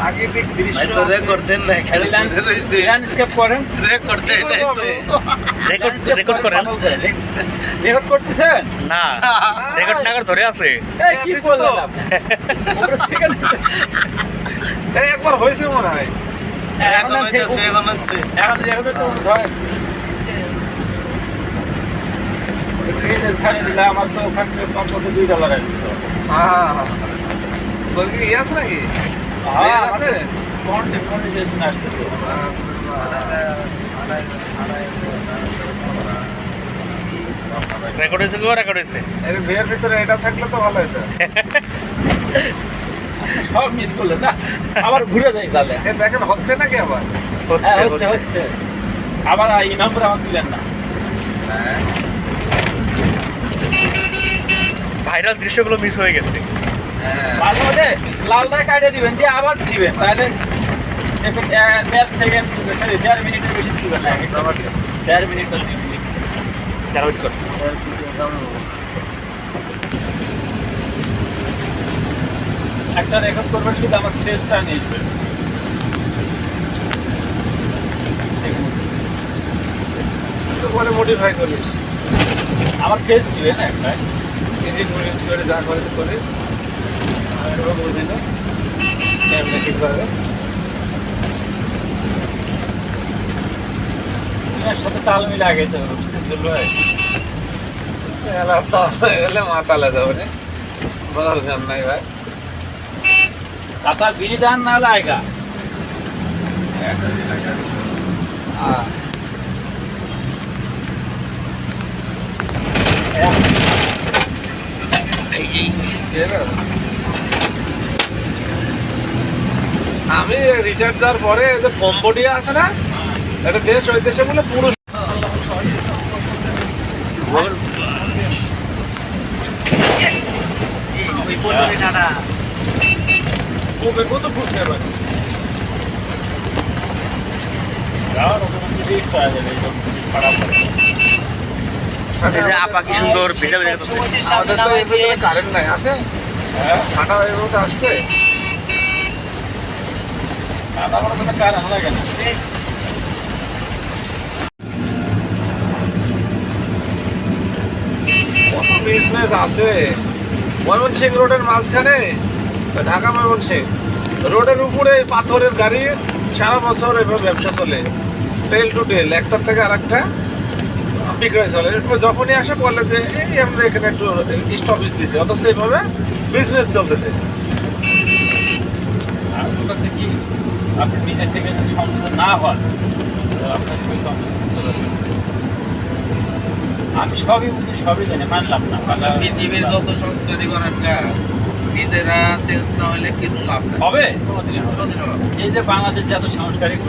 প্রাকৃতিক দৃশ্য রেকর্ড দেন না খালি বুঝে রইছে ল্যান্ডস্কেপ করেন। রেকর্ড দেন নাই তো। রেকর্ড রেকর্ড করেন রেকর্ড করতেছেন? না রেকর্ড নাগার ধরে আছে। এই কি বললেন আপনি? আমরা সেখানে এই একবার হয়েছে মনে হয়। এখন এখন হইতাছে এখন হচ্ছে। এখন যেহেতু তো ধরেন। দিলে আমার তো ওখানে কমপক্ষে দুই ডলার আসবে হ্যাঁ তোর কি ইয়ে আছে নাকি? হ্যাঁ, রেকর্ড হয়েছে রেকর্ড হয়েছে? বিয়ের ভিতরে এটা থাকলে তো ভালো হতো সব মিস করলেন না? আবার ঘুরে যাই তাহলে। দেখেন হচ্ছে নাকি আবার? হচ্ছে হ্যাঁ, হচ্ছে। হচ্ছে হচ্ছে। আবার এই নম্বর আমার দিলেন না। ভাইরাল দৃশ্যগুলো মিস হয়ে গেছে। দাগ দিবেন, দিয়ে আবার দিবেন। তাহলে সেকেন্ড দেড় মিনিটের বেশি না। মিনিট কর একটা রেকর্ড করবেন, শুধু আমার ফেসটা নিয়ে তো বলে মডিফাই আমার ফেস দিবেন একটা এডিট করে যা করে তো করিস আর এবার বুঝি না কেমনে ঠিকভাবে সাথে তাল মিলে আগে তো এলে মাথা লাগাবে রে বলার নাই ভাই কাঁচা বিড়ি দান না লাগা হ্যাঁ আমি রিটায়ার যাওয়ার পরে যে কম্বোডিয়া আছে না একটা দেশ ওই দেশে বলে পুরুষ। আপা কি সুন্দর ভিজা ভিজা কারেন্ট নাই আছে? হ্যাঁ। ঠান্ডা হয়ে আসবে কাদা বড় কোনো কারণ লাগে না ঢাকা ময়মনসিং রোডের উপরে পাথরের গাড়ি সারা বছর এভাবে ব্যবসা চলে। টেল টু টেল একটার থেকে আর একটা চলে। যখনই আসে বলে যে, এই আমরা এখানে একটু স্টপেজ দিচ্ছি। অথচ এইভাবে বিজনেস চলতেছে আর ওটাতে কি আপনি নিজের থেকে যদি সংশোধন না হন আপনাকে ওই। আমি সবই বুঝি সবই জানি মানলাম না। মানলাম- পৃথিবীর যত সংস্কারই করার নিজেরা চেঞ্জ না হলে কিন্তু লাভ হবে? কোনোদিনই হবে লাভ এই যে বাংলাদেশ যত সংস্কারিক